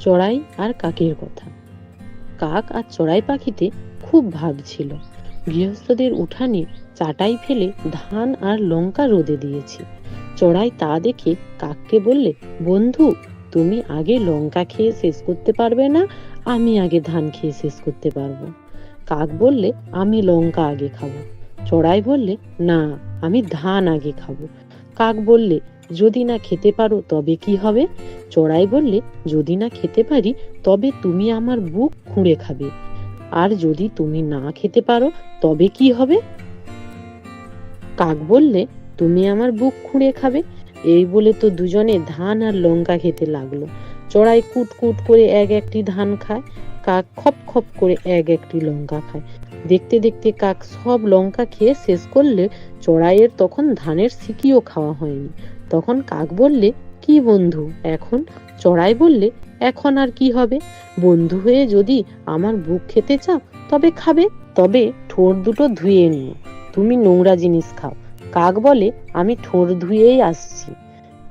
চড়াই আর কাকের কথা। কাক আর চড়াই পাখিতে খুব ভাগ ছিল। গৃহস্থদের উঠানে চাটাই ফেলে ধান আর লঙ্কা রোদে দিয়েছি। চড়াই তা দেখে কাককে বললে, বন্ধু, তুমি আগে লঙ্কা খেয়ে শেষ করতে পারবে না, আমি আগে ধান খেয়ে শেষ করতে পারব। কাক বললে, আমি লঙ্কা আগে খাব। চড়াই বললে, না, আমি ধান আগে খাব। কাক বললে যদি না খেতে পারো তবে কি হবে? চড়াই বললে, যদি না খেতে পারি, তবে তুমি আমার বুক খুঁড়ে খাবে। আর যদি তুমি না খেতে পারো, তবে কি হবে? কাক বললে, তুমি আমার বুক খুঁড়ে খাবে? এই বলে তো দুজনে ধান আর লঙ্কা খেতে লাগল। চড়াই কুট কুট করে এক একটি ধান খায়, কাক খপ খপ করে এক একটি লঙ্কা খায়। দেখতে দেখতে কাক সব লঙ্কা খেয়ে শেষ করলে চড়াইয়ের তখন ধানের সিকিও খাওয়া হয়নি। তখন কাক বললে, কি বন্ধু? এখন? চড়াই বললে, এখন আর কি হবে? বন্ধু হয়ে যদি আমার বুক খেতে চাও, তবে খাবে। তবে ঠোঁট দুটো ধুয়ে নিও। তুমি নোংরা জিনিস খাও। কাক বলে, আমি ঠোঁট ধুয়েই আসছি।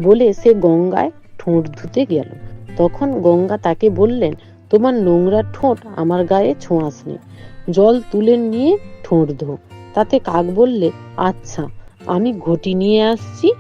বলে সে গঙ্গায় ঠোঁট ধুতে গেল। তখন গঙ্গা তাকে বললেন, তোমার নোংরা ঠোঁট আমার গায়ে ছোঁয়াস নেই জল তুলে নিয়ে ঠোঁট ধো। তাতে কাক বললে আচ্ছা আমি ঘটি নিয়ে আসছি।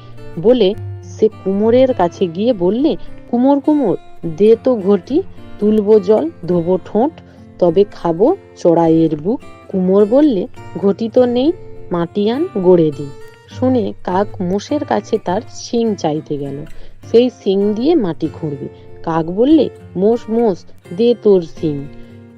বলে সে কুমোরের কাছে গিয়ে বললে, কুমোর কুমোর, দে তো ঘটি, তুলবো জল, ধোবো ঠোঁট, তবে খাব চড়াইয়ের বুক। কুমোর বললে, ঘটি তো নেই, মাটি আন, গড়ে দিই শুনে কাক মোষের কাছে তার শিং চাইতে গেল। সেই শিং দিয়ে মাটি খুঁড়বে। কাক বললে, মোষ মোষ, দে তোর শিং।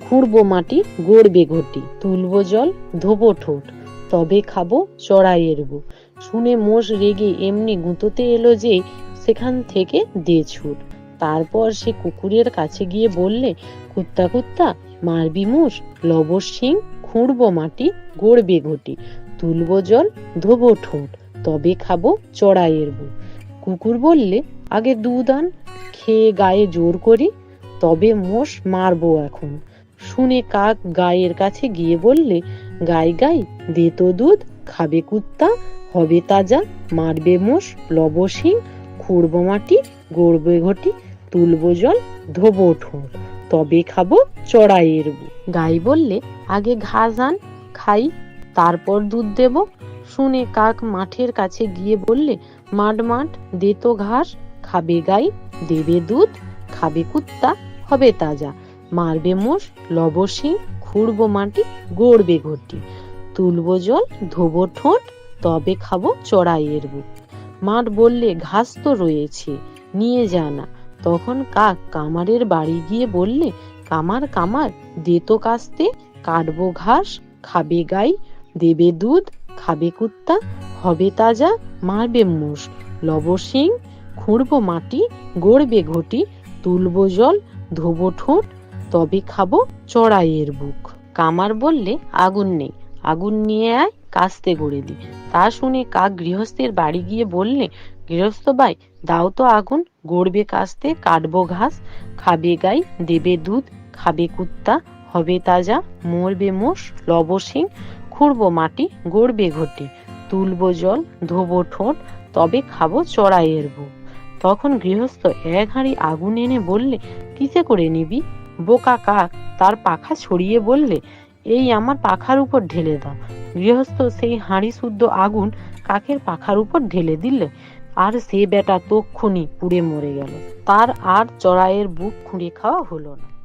খুঁড়বো মাটি, গড়বে ঘটি, তুলবো জল, ধোবো ঠোঁট। তবে খাব চড়াইয়ের এরবো শুনে মোষ রেগে এমনি গুঁতোতে এলো যে, সেখান থেকে দে ছুট। তারপর সে কুকুরের কাছে গিয়ে বললে, কুত্তা কুত্তা, মারবি মোষ? লব শিং, খুঁড়বো মাটি, গড়বে ঘটি। তুলবো জল, ধোবো ঠোঁট। তবে খাব চড়াইয়ের বুক কুকুর বললে, আগে দুধ আন, খেয়ে গায়ে জোর করি, তবে মোষ মারবো এখন। শুনে কাক গায়ের কাছে গিয়ে বললে গাই গাই, দে তো দুধ, খাবে কুত্তা, হবে তাজা, মারবে মোষ, লব শিং, খুঁড়বো মাটি, গড়বে ঘটি, তুলবো জল, ধোবো ঠোঁট, তবে খাব চড়াইয়ের গাই বললে, আগে ঘাস আন খাই, তারপর দুধ দেব। শুনে কাক মাঠের কাছে গিয়ে বললে, মাঠ মাঠ, দে তো ঘাস, খাবে গাই, দেবে দুধ, খাবে কুত্তা, হবে তাজা, মারবে মোষ লবসিং খুঁড়বো মাটি, গড়বে ঘটি। তুলবো জল, ধোবো ঠোঁট, তবে খাব চড়াইয়ের বুক মাঠ বললে, ঘাস তো রয়েছে, নিয়ে যা না। তখন কাক কামারের বাড়ি গিয়ে বললে, কামার কামার, দে তো কাস্তে, কাটবো ঘাস, খাবে গাই, দেবে দুধ, খাবে কুত্তা, হবে তাজা, মারবে মোষ লবসিং খুঁড়বো মাটি, গড়বে ঘটি, তুলবো জল, ধোবো ঠোঁট তবে খাব চড়াইয়ের বুক। কামার বললে, আগুন নেই, আগুন নিয়ে আয়, কাস্তে গড়ে দি। তা শুনে কাক গৃহস্থের বাড়ি গিয়ে বললে, গৃহস্থ ভাই, দাও তো আগুন, গড়বে কাস্তে, কাটবো ঘাস, খাবে গাই, দেবে দুধ, খাবে কুত্তা, হবে তাজা, মরবে মোষ লবসিং খুঁড়বো মাটি, গড়বে ঘটি, তুলবো জল, ধোবো ঠোঁট, তবে খাব চড়াইয়ের বুক। তখন গৃহস্থ এক হাঁড়ি আগুন এনে বললে, কিসে করে নিবি? বোকা কাক, তার পাখা ছড়িয়ে বললে, এই আমার পাখার উপর ঢেলে দাও গৃহস্থ সেই হাঁড়ি শুদ্ধ আগুন কাকের পাখার উপর ঢেলে দিলে। আর সে বেটা তক্ষুনি পুড়ে মরে গেল। তার আর চড়াইয়ের বুক খুঁড়ে খাওয়া হলো না।